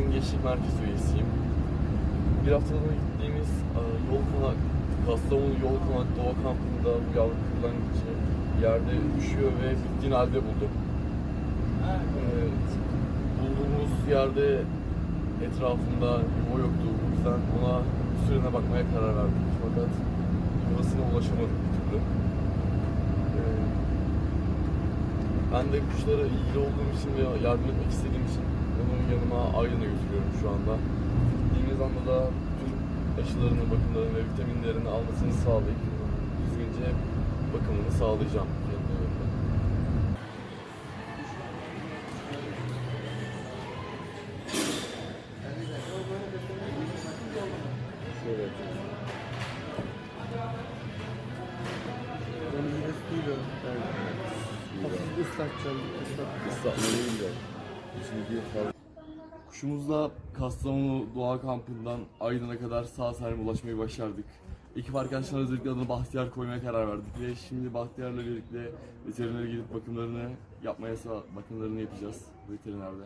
Aydın Gençlik Merkezi üyesiyim. Bir haftada gittiğimiz e, yol konak, Kastamonu yol konak doğa kampında bu yavru kırlangıcı yerde üşüyor ve bittiğin halde buldum. E, bulduğumuz yerde etrafında yuva yoktu. O yüzden ona sürene bakmaya karar verdik. Fakat yuvasına ulaşamadık bir türlü. Ben de kuşlara ilgili olduğum için ve yardım etmek istediğim için onu yanıma Aydın'a götürüyorum şu anda. Gittiğimiz anda da tüm aşılarını, bakımlarını ve vitaminlerini almasını sağlayıp düzgünce bakımını sağlayacağım. Şöyle yapayım. Kuşumuzla Kastamonu Doğa Kampı'ndan Aydın'a kadar sağ salim ulaşmayı başardık. Ekip arkadaşlar özellikle adını Bahtiyar koymaya karar verdik ve şimdi Bahtiyar'la birlikte veterinere gidip bakımlarını yapmaya bakımlarını yapacağız veterinerde.